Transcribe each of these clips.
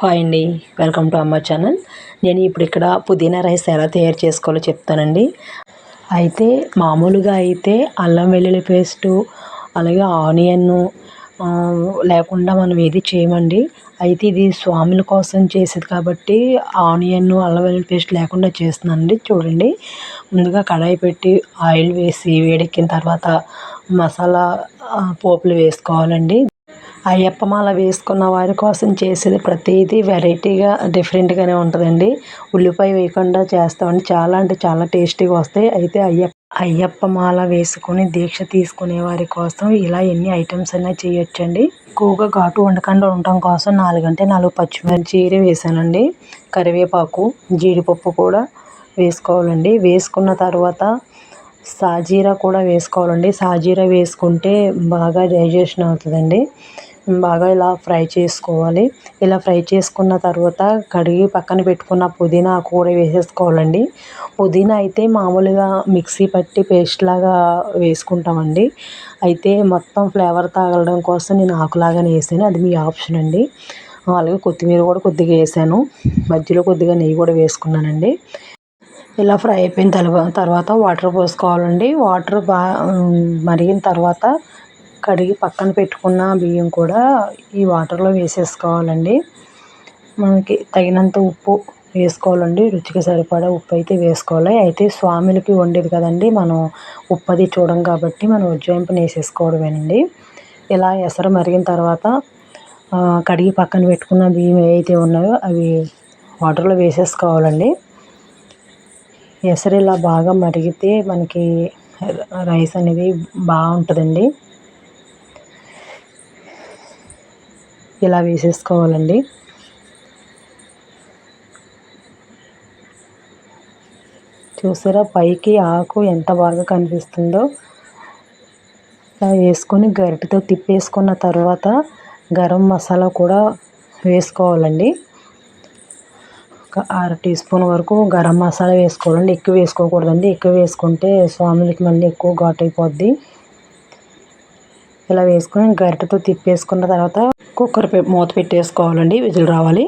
Hi అండి welcome to అమ్మ channel. నేను ఇప్పుడు ఇక్కడ పుదీనా రైస్ ఎలా తయారు చేసుకోవాలో చెప్తానండి. అయితే మామూలుగా అయితే అల్లం వెల్లుల్లి పేస్టు అలాగే ఆనియన్ లేకుండా మనం ఏది చేయమండి. అయితే ఇది స్వాముల కోసం చేసేది కాబట్టి ఆనియన్ అల్లం వెల్లుల్లి పేస్ట్ లేకుండా చేస్తున్నానండి. చూడండి ముందుగా కడాయి పెట్టి ఆయిల్ వేసి వేడెక్కిన తర్వాత మసాలా పోపులు వేసుకోవాలండి. అయ్యప్ప మాల వేసుకున్న వారి కోసం చేసేది ప్రతిదీ వెరైటీగా డిఫరెంట్గానే ఉంటుందండి. ఉల్లిపాయ వేయకుండా చేస్తామండి. చాలా అంటే చాలా టేస్టీగా వస్తాయి. అయితే అయ్యప్ప అయ్యప్ప మాల వేసుకొని దీక్ష తీసుకునే వారి కోసం ఇలా ఎన్ని ఐటమ్స్ అయినా చేయొచ్చండి. ఎక్కువగా ఘాటు వండకుండా ఉండటం కోసం నాలుగంటే నాలుగు పచ్చిమిర్చి వేసానండి. కరివేపాకు జీడిపప్పు కూడా వేసుకోవాలండి. వేసుకున్న తర్వాత సాజీరా కూడా వేసుకోవాలండి. సాజీరా వేసుకుంటే బాగా డైజెషన్ అవుతుందండి. బాగా ఇలా ఫ్రై చేసుకోవాలి. ఇలా ఫ్రై చేసుకున్న తర్వాత కడిగి పక్కన పెట్టుకున్న పుదీనా కూడా వేసేసుకోవాలండి. పుదీనా అయితే మామూలుగా మిక్సీ పట్టి పేస్ట్ లాగా వేసుకుంటామండి. అయితే మొత్తం ఫ్లేవర్ తాగడం కోసం నేను ఆకులాగానే వేసాను. అది మీ ఆప్షన్ అండి. అలాగే కొత్తిమీర కూడా కొద్దిగా వేసాను. మధ్యలో కొద్దిగా నెయ్యి కూడా వేసుకున్నానండి. ఇలా ఫ్రై అయిపోయిన తర్వాత తర్వాత వాటర్ పోసుకోవాలండి. వాటర్ బాగా మరిగిన తర్వాత కడిగి పక్కన పెట్టుకున్న బియ్యం కూడా ఈ వాటర్లో వేసేసుకోవాలండి. మనకి తగినంత ఉప్పు వేసుకోవాలండి. రుచికి సరిపడా ఉప్పు అయితే వేసుకోవాలి. అయితే స్వాములకి వండేది కదండి. మనం ఉప్పు అది చూడం కాబట్టి మనం ఉజ్జాయింపుని వేసేసుకోవడమేనండి ఇలా ఎసరు మరిగిన తర్వాత కడిగి పక్కన పెట్టుకున్న బియ్యం ఏవైతే ఉన్నాయో అవి వాటర్లో వేసేసుకోవాలండి. ఎసరు ఇలా బాగా మరిగితే మనకి రైస్ అనేది బాగుంటుందండి. ఇలా వేసేసుకోవాలండి. చూసారా పైకి ఆకు ఎంత బాగా కనిపిస్తుందో. ఇలా వేసుకొని గరిటతో తిప్పేసుకున్న తర్వాత గరం మసాలా కూడా వేసుకోవాలండి. ఒక అర టీ స్పూన్ వరకు గరం మసాలా వేసుకోవాలండి. ఎక్కువ వేసుకోకూడదండి. ఎక్కువ వేసుకుంటే స్వాములకి మళ్ళీ ఎక్కువ ఘాట్ అయిపోద్ది ఇలా వేసుకొని గరిటతో తిప్పేసుకున్న తర్వాత కుక్కర్ మూత పెట్టేసుకోవాలండి విజిల్ రావాలి.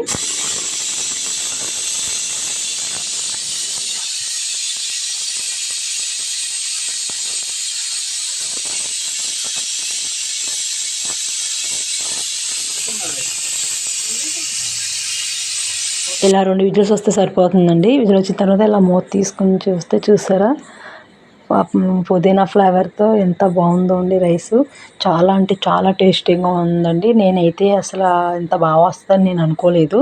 ఇలా రెండు విజిల్స్ వస్తే సరిపోతుందండి. విజిల్ వచ్చిన తర్వాత ఇలా మూత తీసుకొని చూస్తే చూసారా? పుదీనా ఫ్లేవర్తో ఎంత బాగుందో అండి రైస్. చాలా అంటే చాలా టేస్టీగా ఉందండి. నేనైతే అసలు ఇంత బాగా వస్తుందని నేను అనుకోలేదు.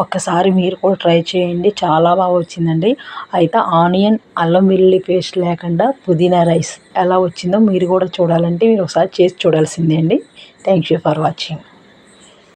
ఒక్కసారి మీరు కూడా ట్రై చేయండి. చాలా బాగా వచ్చిందండి. అయితే ఆనియన్ అల్లం వెల్లుల్లి పేస్ట్ లేకుండా పుదీనా రైస్ ఎలా వచ్చిందో మీరు కూడా చూడాలంటే మీరు ఒకసారి చేసి చూడాల్సిందే అండి. Thank you for watching.